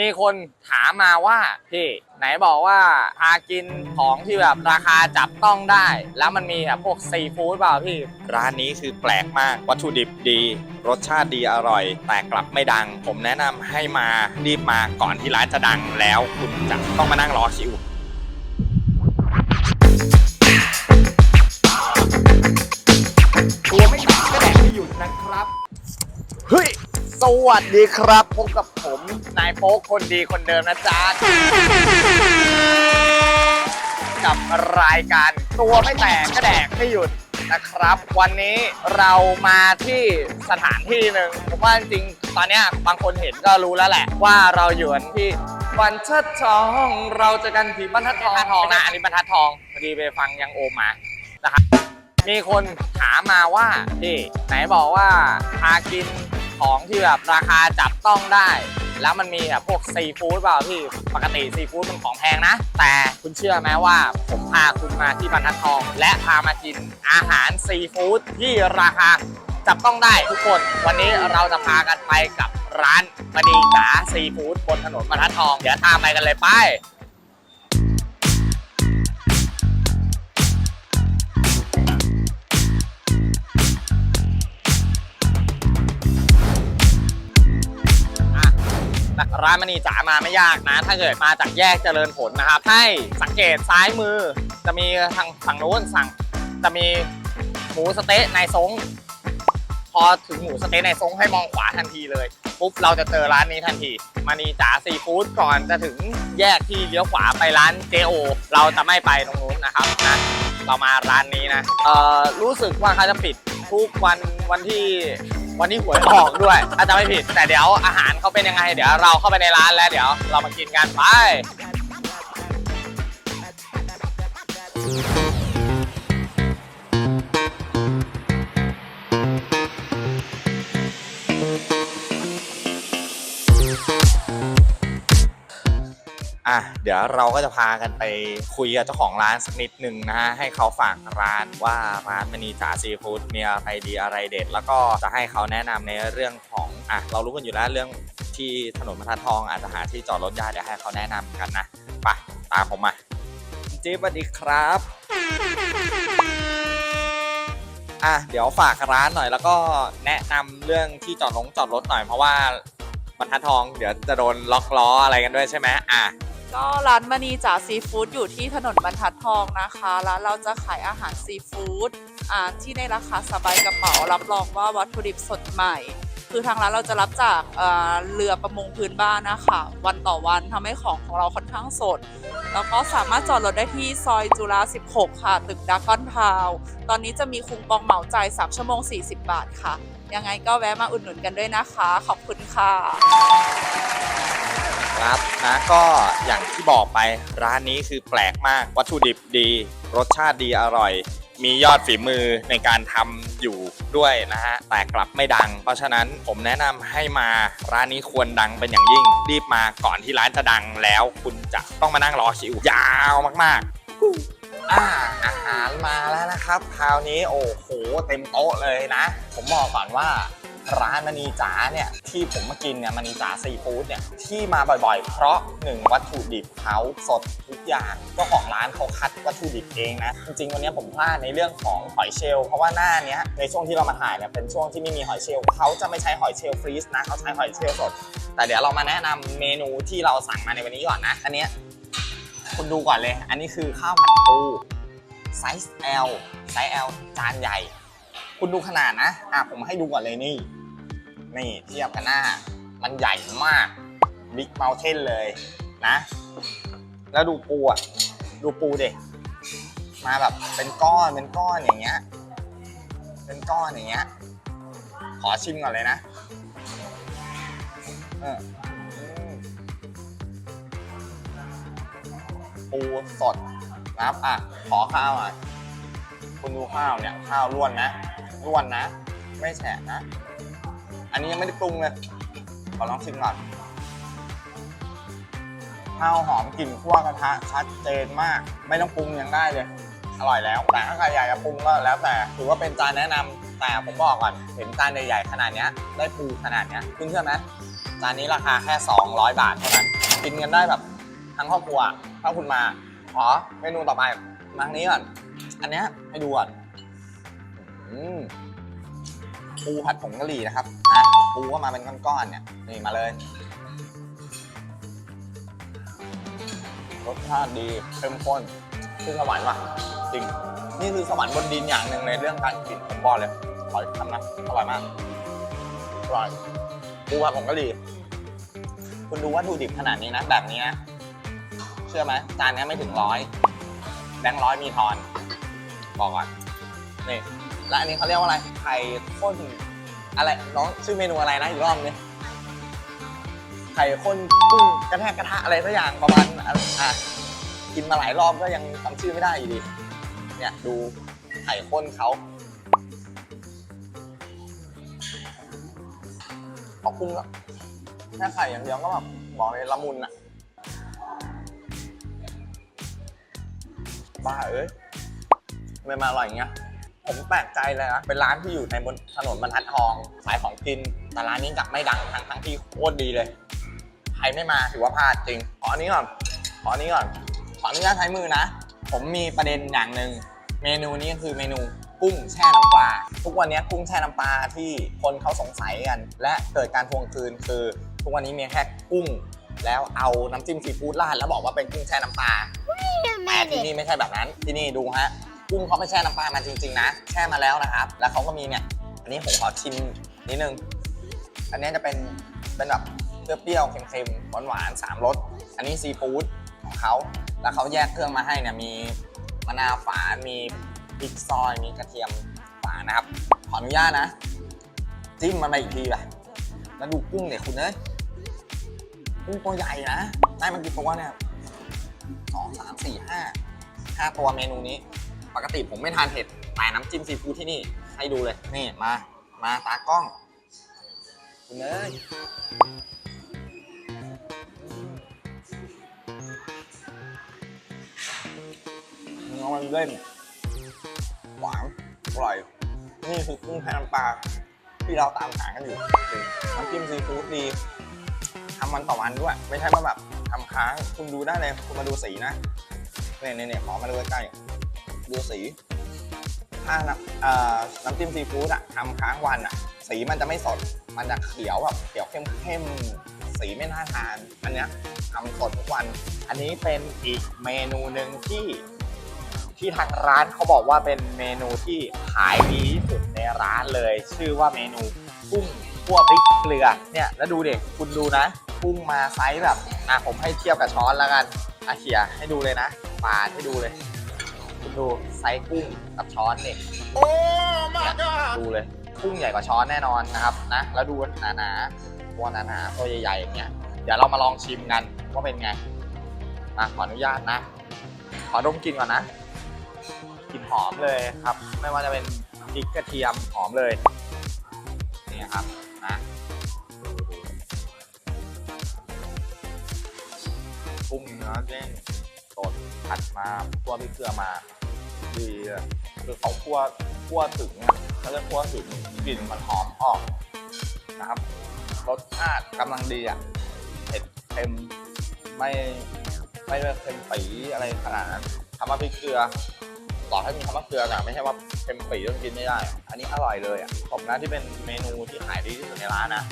มีคนถามมาว่าพี่ไหนบอกว่าพากินของที่แบบราคาจับต้องได้ แล้วมันมีแบบพวกซีฟู้ดเปล่าพี่ ร้านนี้คือแปลกมาก วัตถุดิบดี รสชาติดีอร่อย แต่กลับไม่ดัง ผมแนะนำให้มารีบมาก่อนที่ร้านจะดังแล้วคุณจะต้องมานั่งรอคิวตัวไม่แตกก็แดกไม่หยุดนะครับ เฮ้ย สวัสดีครับพบกับผม นายโป๊กคนดีคนเดิมนะจ๊ะ กับรายการตัวไม่แตกก็แดกไม่หยุดนะครับ วันนี้เรามาที่สถานที่หนึ่งผมว่าจริงๆตอนเนี้ยบางคนเห็นก็รู้แล้วแหละ ว่าเราอยู่กันที่บรรทัดทองเราเจะกันที่บรรทัดทองทองนะอันนี้บรรทัดทองพอดีไปฟังยังโอมมานะครับ มีคนถามมาว่าพี่ไหนบอกว่าพากิน ของที่แบบราคาจับต้องได้ แล้วมันมีแบบพวกซีฟู้ดเปล่าพี่ปกติซีฟู้ดมันของแพงนะ แต่คุณเชื่อไหมว่าผมพาคุณมาที่บรรทัดทอง และพามากินอาหารซีฟู้ดที่ราคาจับต้องได้ทุกคน วันนี้เราจะพากันไปกับร้านมณีจ๋าซีฟู้ดบนถนนบรรทัดทอง เดี๋ยวตามไปกันเลยไป ร้านมณีจ๋ามาไม่ยากนะ ถ้าเกิดมาจากแยกเจริญผลนะครับ ให้สังเกตซ้ายมือ จะมีทางฝั่งนู้นสั่งจะมีหมูสเต๊ะในซงพอถึงหมูสเต๊ะในซงให้มองขวาทันทีเลยปุ๊บเราจะเจอร้านนี้ทันทีมณีจ๋าซีฟู้ดก่อนจะถึงแยกที่เลี้ยวขวาไปร้านเจโอเราจะไม่ไปตรงนู้นนะครับนะเรามาร้านนี้นะเอ่อรู้สึกว่าเขาจะปิดทุกวันวันที่ วันนี้หวยออกด้วยถ้าจะไม่ผิด แต่เดี๋ยวอาหารเขาเป็นยังไง เดี๋ยวเราเข้าไปในร้านแล้วเดี๋ยวเรามากินกันไป อะเดี๋ยวเราก็จะพากันไปคุยกับเจ้าของร้านสักนิดหนึ่งนะฮะให้เขาฝากร้านว่าร้านมณีจ๋าซีฟู้ดมีอะไรดีอะไรเด็ด แล้วก็จะให้เขาแนะนำในเรื่องของอะเรารู้กันอยู่แล้วเรื่องที่ถนนบรรทัดทองอาจจะหาที่จอดรถยากเดี๋ยวให้เขาแนะนำกันนะไปตามผมมาจิ๊บสวัสดีครับอะเดี๋ยวฝากร้านหน่อยแล้วก็แนะนำเรื่องที่จอดรถจอดรถหน่อยเพราะว่าบรรทัดทองเดี๋ยวจะโดนล็อกล้ออะไรกันด้วยใช่ไหมอะ ก็ร้านมณีจ๋าซีฟู้ดอยู่ที่ถนนบรรทัดทองนะคะร้านเราจะขายอาหารซีฟู้ดที่ในราคาสบายกระเป๋ารับรองว่าวัตถุดิบสดใหม่ คือทางร้านเราจะรับจากเอ่อเรือประมงพื้นบ้านนะคะวันต่อวันทำให้ของของเราค่อนข้างสด แล้วก็สามารถจอดรถได้ที่ซอยจุฬา16 ค่ะ ตึกดากอนทาว ตอนนี้จะมีคูปองเหมาจ่าย3ชั่วโมง 40 บาทค่ะ ยังไงก็แวะมาอุดหนุนกันด้วยนะคะ ขอบคุณค่ะ ครับนะก็อย่างที่บอกไปร้านนี้คือแปลกมาก วัตถุดิบดี รสชาติดีอร่อย มียอดฝีมือในการทำอยู่ด้วยนะฮะ แต่กลับไม่ดัง เพราะฉะนั้นผมแนะนำให้มาร้านนี้ควรดังเป็นอย่างยิ่ง รีบมาก่อนที่ร้านจะดังแล้ว คุณจะต้องมานั่งรอคิวยาวมากๆ อ่าอาหารมาแล้วนะครับ คราวนี้โอ้โหเต็มโต๊ะเลยนะ ผมบอกก่อนว่าร้านมณีจ๋าเนี่ยที่ผมมากินเนี่ยมณีจ๋าซีฟู้ดเนี่ยที่มาบ่อยๆ เพราะหนึ่งวัตถุดิบเขาสดทุกอย่างเจ้าของร้านเขาคัดวัตถุดิบเองนะ จริงๆ วันนี้ผมพลาดในเรื่องของหอยเชลล์เพราะว่าหน้าเนี้ยในช่วงที่เรามาถ่ายเนี่ยเป็นช่วงที่ไม่มีหอยเชลล์เขาจะไม่ใช้หอยเชลล์ฟรีซนะเขาใช้หอยเชลล์สด แต่เดี๋ยวเรามาแนะนำเมนูที่เราสั่งมาในวันนี้ก่อนนะอันเนี้ย คุณดูก่อนเลย อันนี้คือข้าวผัดปูไซส์ L ไซส์ L จานใหญ่ คุณดูขนาดนะ อะผมให้ดูก่อนเลยนี่ นี่เทียบกันหน้า มันใหญ่มากบิ๊กเมลเทนเลยนะ แล้วดูปูอะ ดูปูเด็กมาแบบเป็นก้อนเป็นก้อนอย่างเงี้ย เป็นก้อนอย่างเงี้ย ขอชิมก่อนเลยนะ เออ ปูสดนะครับอะขอข้าวอะคุณดูข้าวเนี่ยข้าวล้วนนะล้วนนะ ไม่แฉะนะ อันนี้ยังไม่ได้ปรุงเลยขอลองชิมก่อนข้าวหอมกลิ่นคั่วกระทะชัดเจนมาก ไม่ต้องปรุงยังได้เลยอร่อยแล้วแต่ถ้าใครอยากจะปรุงก็แล้วแต่ถือว่าเป็นจานแนะนำแต่ผมบอกก่อนเห็นจานใหญ่ๆขนาดเนี้ยได้ปูขนาดเนี้ยคุณเชื่อไหมจานนี้ราคาแค่ 200 บาทเท่านั้นกินกันได้แบบ ทั้งครอบครัวถ้าคุณมา ขอเมนูต่อไป มาทางนี้ก่อน อันเนี้ยให้ดูก่อนอืมปูผัดผงกะหรี่นะครับนะปูก็มาเป็นก้อนๆเนี่ยนี่มาเลย รสชาติดีเข้มข้นคือสวรรค์ว่ะ จริง นี่คือสวรรค์บนดินอย่างหนึ่งในเรื่องการกินผมบอกเลยขออีกคำนะอร่อยมากอร่อยปูผัดผงกะหรี่คุณดูวัตถุดิบขนาดนี้นะแบบนี้นะ เชื่อไหมจานนี้ไม่ถึงร้อยแบงค์ร้อยมีทอน บอกก่อนนี่และอันนี้เขาเรียกว่าอะไรไข่ข้นอะไรน้องชื่อเมนูอะไรนะอีกรอบนึงไข่ข้นกุ้งกระแทกกระทะอะไรสักอย่างประมาณอะกินมาหลายรอบก็ยังจำชื่อไม่ได้อยู่ดี เนี่ยดูไข่ข้นเขาขอบคุณครับแค่ไข่อย่างเดียวก็แบบบอกเลยละมุนอะ บ้าเอ้ยทำไม่มาอร่อยอย่างเงี้ย ผมแปลกใจเลยนะ เป็นร้านที่อยู่ในบนถนนบรรทัดทองขายของกิน แต่ร้านนี้กลับไม่ดังทั้งทั้งที่โคตรดีเลย ใครไม่มาถือว่าพลาดจริง ขออันนี้ก่อน ขออันนี้ก่อน ขออนุญาตใช้มือนะ ผมมีประเด็นอย่างหนึ่ง เมนูนี้คือเมนูกุ้งแช่น้ำปลา ทุกวันนี้กุ้งแช่น้ำปลาที่คนเขาสงสัยกัน และเกิดการทวงคืนคือ ทุกวันนี้มีแค่กุ้ง แล้วเอาน้ำจิ้มซีฟู้ดราดแล้วบอกว่าเป็นกุ้งแช่น้ำปลา แต่ที่นี่ไม่ใช่แบบนั้น ที่นี่ดูฮะ กุ้งเขาไม่แช่น้ำปลามาจริง ๆ นะ แช่มาแล้วนะครับ แล้วเขาก็มีเนี่ย อันนี้ผมขอชิมนิดนึง อันนี้จะเป็นเป็นแบบเปรี้ยวๆเค็มๆหวานๆสามรส อันนี้ซีฟู้ดของเขา แล้วเขาแยกเครื่องมาให้เนี่ย มีมะนาวฝานมีพริกซอย มีกระเทียมฝานนะครับ ขออนุญาตนะ จิ้มมันมาอีกทีไปแล้วดูกุ้งเนี่ยคุณเอ้ยกุ้งตัวใหญ่นะ ได้มันกี่ตัวเนี่ย สองสามสี่ห้าห้าตัวเมนูนี้ ปกติผมไม่ทานเผ็ดแต่น้ำจิ้มซีฟู้ดที่นี่ ให้ดูเลย นี่มา มาตากล้องคุณเอ้ยเนื้อมันเล่นหวานอร่อย นี่คือกุ้งแช่น้ำปลาที่เราตามหากันอยู่น้ำจิ้มซีฟู้ดดีทำวันต่อวันด้วย ไม่ใช่ว่าแบบ ทำค้างคุณดูได้เลยคุณมาดูสีนะเนี่ยเนี่ยเนี่ยขอมาดูใกล้ๆดูสีถ้าน้ำน้ำจิ้มซีฟู้ดอะทำค้างวันอะสีมันจะไม่สด มันจะเขียวแบบเขียวเข้มๆสีไม่น่าทาน อันเนี้ยทำสดทุกวัน อันนี้เป็นอีกเมนูหนึ่งที่ที่ทางร้านเขาบอกว่าเป็นเมนูที่ขายดีที่สุดในร้านเลย ชื่อว่าเมนูกุ้งคั่วพริกเกลือเนี่ยแล้วดูเด็กคุณดูนะ กุ้งมาไซส์แบบ อะผมให้เทียบกับช้อนแล้วกันอาเขียให้ดูเลยนะปาดให้ดูเลยคุณดูไซส์กุ้งกับช้อนนี่โอ้มาดูเลยกุ้งใหญ่กว่าช้อนแน่นอนนะครับนะแล้วดูหนาๆตัวหนาๆตัวใหญ่ๆอย่างเงี้ยเดี๋ยวเรามาลองชิมกันว่าเป็นไงมาขออนุญาตนะ ขอดมกลินก่อนนะกลิ่นหอมเลยครับ ไม่ว่าจะเป็นพริกกระเทียมหอมเลยนี่ครับนะ กุ้งเนื้อเด้งสดผัดมาคั่วพริกเกลือมาดีคือเขาคั่วคั่วถึงเขาเรียกคั่วถึงกลิ่นมันหอมออกนะครับรสชาติกำลังดีอะเผ็ดเค็มไม่ไม่เค็มปีอะไรขนาดนั้นคำว่าพริกเกลือต่อให้มีคำว่าเกลือแต่ไม่ใช่ว่าเค็มปีจนกินไม่ได้ อันนี้อร่อยเลยอะผมนะที่เป็นเมนูที่ขายดีที่สุดในร้านนะ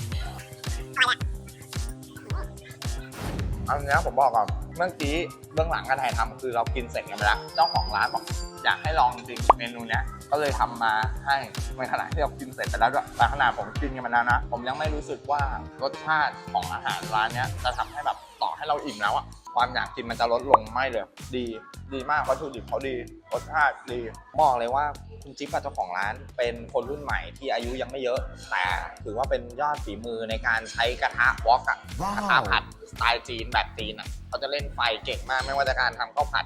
อันนี้ผมบอกก่อนเมื่อกี้เบื้องหลังการถ่ายทำคือเรากินเสร็จกันไปแล้วเจ้าของร้านบอกอยากให้ลองจริงเมนูเนี้ยก็เลยทำมาให้ในขณะที่เรากินเสร็จไปแล้วด้วยแต่ขนาดผมกินกันมาแล้วนะ ผมยังไม่รู้สึกว่ารสชาติของอาหารร้านเนี้ยจะทำให้แบบต่อให้เราอิ่มแล้วอะ ความอยากกินมันจะลดลงไม่เลย ดี ดีมากวัตถุดิบเขาดีรสชาติดีบอกเลยว่าคุณจิ๊บอะเจ้าของร้าน เป็นคนรุ่นใหม่ที่อายุยังไม่เยอะ แต่ถือว่าเป็นยอดฝีมือในการใช้กระทะวอกอะกระทะผัดสไตล์จีนแบบจีนอะเขาจะเล่นไฟเก่งมากไม่ว่าจะการทำข้าวผัด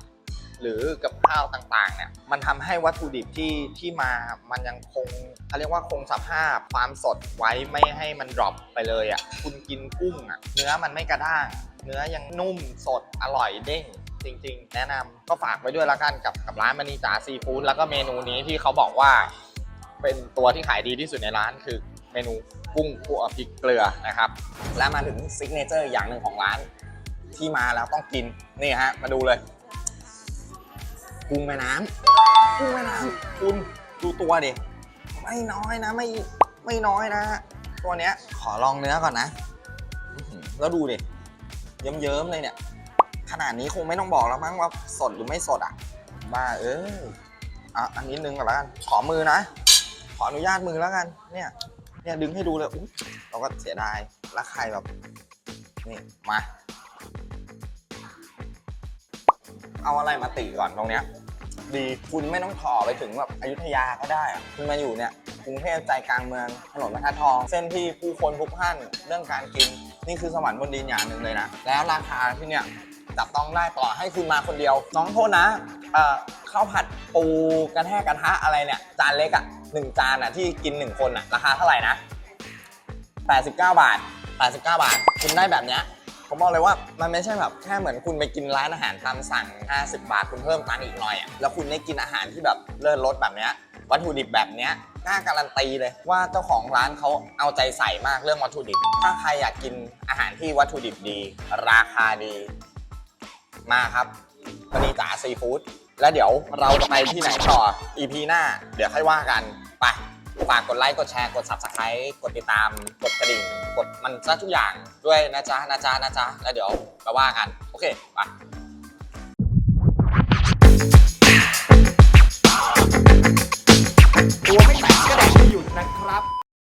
หรือกับข้าวต่างๆเนี่ยมันทำให้วัตถุดิบที่ที่มามันยังคงเขาเรียกว่าคงสภาพความสดไว้ไม่ให้มันดรอปไปเลยอะ่ะคุณกินกุ้งอะ่ะเนื้อมันไม่กระด้าง เนื้อยังนุ่มสดอร่อยเด้งจริง ๆ แนะนำก็ฝากไว้ด้วยละกันกับกับร้านมณีจ๋าซีฟู้ดแล้วก็เมนูนี้ที่เขาบอกว่า เป็นตัวที่ขายดีที่สุดในร้านคือเมนูกุ้งคั่วพริกเกลือนะครับ และมาถึงซิกเนเจอร์อย่างหนึ่งของร้าน ที่มาแล้วต้องกินนี่ฮะมาดูเลย กุ้งแม่น้ำกุ้งแม่น้ำคุณดูตัวดิไม่น้อยนะไม่ไม่น้อยนะตัวเนี้ยขอลองเนื้อก่อนนะอื้อหือแล้วดูดิ เยิ้มๆเลยเนี่ย ขนาดนี้คงไม่ต้องบอกแล้วมั้งว่าสดหรือไม่สดอะ บ้าเอออะอันนี้นึงก่อนแล้วกัน ขอมือนะ ขออนุญาตมือแล้วกัน เนี่ย เนี่ยดึงให้ดูเลยอุ๊ยเราก็เสียดายล้วใครแบบ นี่ มา เอาอะไรมาติก่อนตรงเนี้ย ดีคุณไม่ต้องถ่อไปถึงแบบอยุธยาก็ได้อะคุณมาอยู่เนี่ยกรุงเทพใจกลางเมืองถนนบรรทัดทอง เส้นที่ผู้คนพลุกพล่านเรื่องการกิน นี่คือสวรรค์บนดินอย่างหนึ่งเลยนะ แล้วราคาที่เนี่ยจับต้องได้ต่อให้คุณมาคนเดียว น้องโทษนะเอ่อข้าวผัดปูกระแทกกระทะอะไรเนี่ย จานเล็กอะหนึ่งจานอะที่กินหนึ่งคนอะราคาเท่าไหร่นะ 89 บาท 89 บาท คุณได้แบบเนี้ยผมบอกเลยว่ามันไม่ใช่แบบแค่เหมือนคุณไปกินร้านอาหารตามสั่ง 50 บาทคุณเพิ่มตังค์อีกหน่อยอะแล้วคุณได้กินอาหารที่แบบเลิศรสแบบเนี้ยวัตถุดิบแบบเนี้ย กล้าการันตีเลยว่าเจ้าของร้านเขาเอาใจใส่มากเรื่องวัตถุดิบ ถ้าใครอยากกินอาหารที่วัตถุดิบดี ราคาดี มาครับพนีจ๋าซีฟู้ดแล้วเดี๋ยวเราจะไปที่ไหนต่อ EP หน้า เดี๋ยวค่อยว่ากันไปฝากกดไลค์ กดแชร์ กด subscribe กดติดตาม กดกระดิ่ง กดมันซะทุกอย่างด้วยนะจ๊ะนะจ๊ะนะจ๊ะแล้วเดี๋ยวมาว่ากัน โอเคไป